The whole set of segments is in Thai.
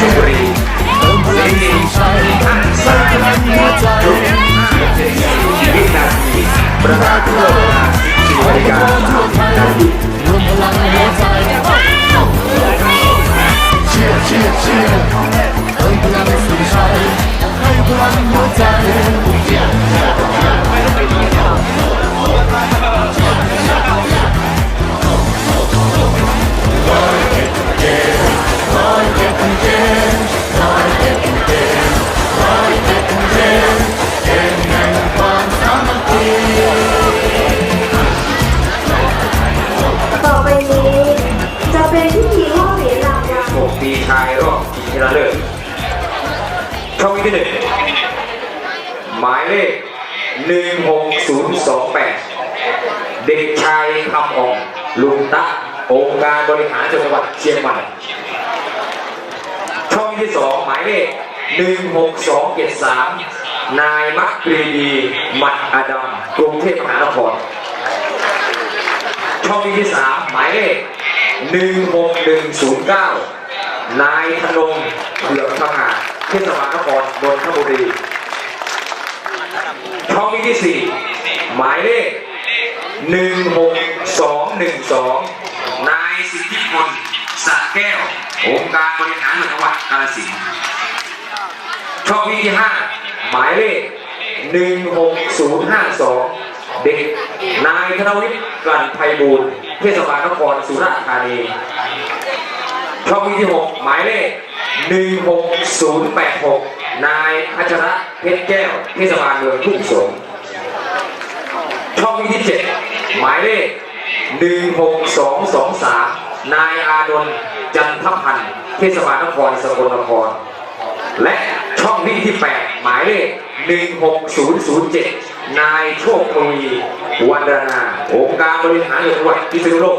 จุรีสี่ห้าสามทุกวิตนาทีประกาศเปิดสี่นาฬิกาสามสิบนาทีรวมพลังหัวใจเชียร์เชียร์เชียร์เติมพลังสู่ชัยให้พลังหัวใจ ชิงชนะเลิศช่องที่หนึ่งหมายเลขหนึ่งหกศูนย์สองแปดเด็กชายคำอ่อง ลุงตะองค์การบริหารจังหวัดเชียงใหม่ ช่องที่สองหมายเลขหนึ่งหกสองเจ็ดสามนายมักปรีดี มัดอดัมกรุงเทพมหานคร ช่องที่สามหมายเลขห นายธนงเผือกพงาเทศบาลนครนนทบุรีช่องที่สี่หมายเลขหนึ่งหกสองหนึ่งสองนายสิทธิพลสระแก้วองค์การบริหารจังหวัดกาฬสินธุ์ช่องที่ห้าหมายเลขหนึ่งหกศูนย์ห้าสองเด็กนายธนวิทย์กลั่นไพบูลเทศบาลนครสุราษฎร์ธานี ช่องที่หกหมายเลขหนึ่งหกศูนย์แปดหกนายพัชระเพชรแก้วเทศบาลเมืองทุ่งสงช่องที่เจ็ดหมายเลขหนึ่งหกสองสองสามนายอานนจันทพันธ์เทศบาลนครสกลนคร และช่องที่ที่แปดหมายเลขหนึ่งหกศูนายโชคทวีวันดนาองค์การบริหารจังหวัดพิษณุโลก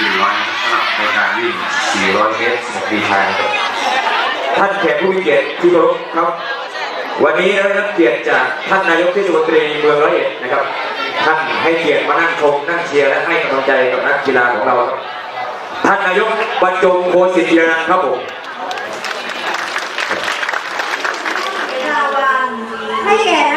ยืนไว้สำหรับในการวิ่ง 400 เมตรสมปีชายท่านแขกผู้มีเกียรติที่เคารพครับ วันนี้ได้รับเกียรติจากท่านนายกเทศมนตรีเมืองร้อยเอ็ดนะครับ ท่านให้เกียรติมานั่งชมนั่งเชียร์และให้กำลังใจกับนักกีฬาของเราครับท่านนายกบรรจงโคสิทธิรันครับผมรางวัลให้แก่